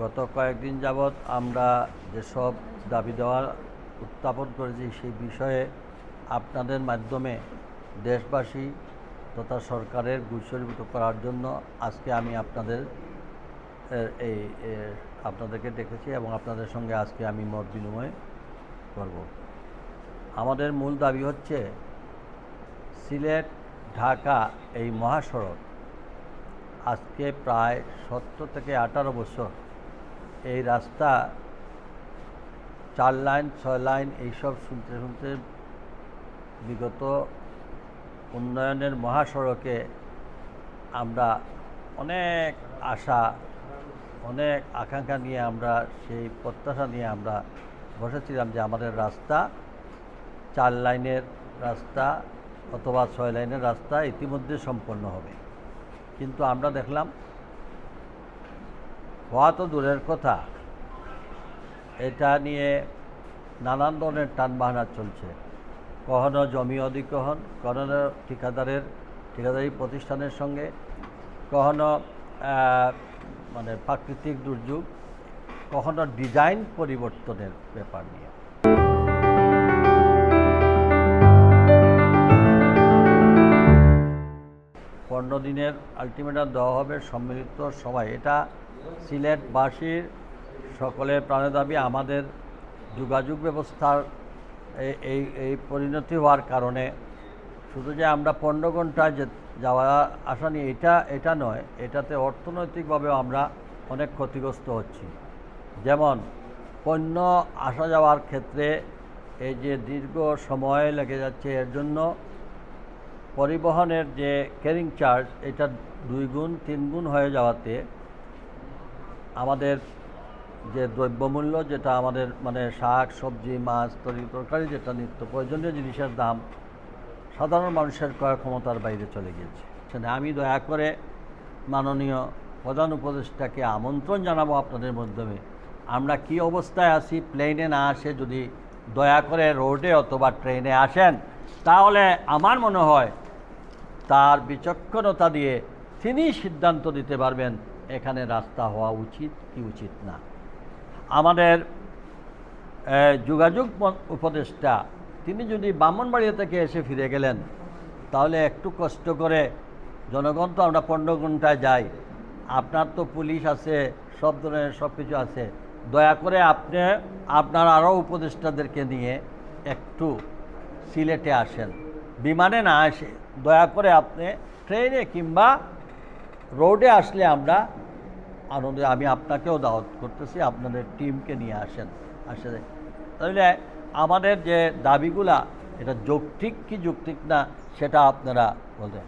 গত কয়েকদিন যাবৎ আমরা যেসব দাবি দেওয়া উত্থাপন করেছি সেই বিষয়ে আপনাদের মাধ্যমে দেশবাসী তথা সরকারের গুচ্ছরীভূত করার জন্য আজকে আমি আপনাদের এই আপনাদেরকে ডেকেছি এবং আপনাদের সঙ্গে আজকে আমি মত বিনিময় করব। আমাদের মূল দাবি হচ্ছে, সিলেট, ঢাকা এই মহাসড়ক আজকে প্রায় সত্তর থেকে আঠারো বছর এই রাস্তা, চার লাইন, ছয় লাইন এইসব শুনতে শুনতে বিগত উন্নয়নের মহাসড়কে আমরা অনেক আশা, অনেক আকাঙ্ক্ষা নিয়ে আমরা, সেই প্রত্যাশা নিয়ে আমরা বসেছিলাম যে আমাদের রাস্তা চার লাইনের রাস্তা অথবা ছয় লাইনের রাস্তা ইতিমধ্যে সম্পন্ন হবে। কিন্তু আমরা দেখলাম হওয়া তো দূরের কথা। এটা নিয়ে নানান ধরনের টানবাহানা চলছে। কখনো জমি অধিগ্রহণ, কখনো ঠিকাদারের, ঠিকাদারি প্রতিষ্ঠানের সঙ্গে, কখনো মানে প্রাকৃতিক দুর্যোগ, কখনো ডিজাইন পরিবর্তনের ব্যাপার নিয়ে। পনেরো দিনের আলটিমেটাম দেওয়া হবে সম্মিলিত সবাই এটা সিলেটবাসীর সকলের প্রাণে দাবি, আমাদের যোগাযোগ ব্যবস্থার এই- এই পরিণতি হওয়ার কারণে শুধু যে আমরা পনেরো ঘন্টায় যাওয়া আসা নিয়ে, এটা এটা নয়, এটাতে অর্থনৈতিকভাবেও আমরা অনেক ক্ষতিগ্রস্ত হচ্ছি। যেমন, পণ্য আসা যাওয়ার ক্ষেত্রে এই যে দীর্ঘ সময় লেগে যাচ্ছে, এর জন্য পরিবহনের যে ক্যারিং চার্জ এটা দুই গুণ, তিন গুণ হয়ে যাওয়াতে আমাদের যে দ্রব্যমূল্য, যেটা আমাদের মানে শাক, সবজি, মাছ, তরি, তরকারি, যেটা নিত্য প্রয়োজনীয় জিনিসের দাম, সাধারণ মানুষের ক্রয় ক্ষমতার বাইরে চলে গিয়েছে। আমি দয়া করে মাননীয় প্রধান উপদেষ্টাকে আমন্ত্রণ জানাব আপনাদের মাধ্যমে। আমরা কি অবস্থায় আছি, প্লেনে না আসে যদি দয়া করে রোডে অথবা ট্রেনে আসেন, তাহলে আমার মনে হয় তার বিচক্ষণতা দিয়ে তিনি সিদ্ধান্ত দিতে পারবেন এখানে রাস্তা হওয়া উচিত কি উচিত না। আমাদের যোগাযোগ উপদেষ্টা, তিনি যদি ব্রাহ্মণবাড়িয়া থেকে এসে ফিরে গেলেন, তাহলে একটু কষ্ট করে জনগণ তো আমরা পনেরো ঘন্টায় যাই। আপনার তো পুলিশ আছে, সব ধরনের সব কিছু আছে। দয়া করে আপনি, আপনার আরও উপদেষ্টাদেরকে নিয়ে একটু সিলেটে আসেন। বিমানে না আসে। দয়া করে আপনি ট্রেনে কিংবা রোডে আসলে আমরা আনন্দ আমি আপনাকেও দাওয়াত করতেছি, আপনাদের টিমকে নিয়ে আসেন আসলে তাহলে আমাদের যে দাবিগুলা, এটা যৌক্তিক কি যৌক্তিক না, সেটা আপনারা বলতেন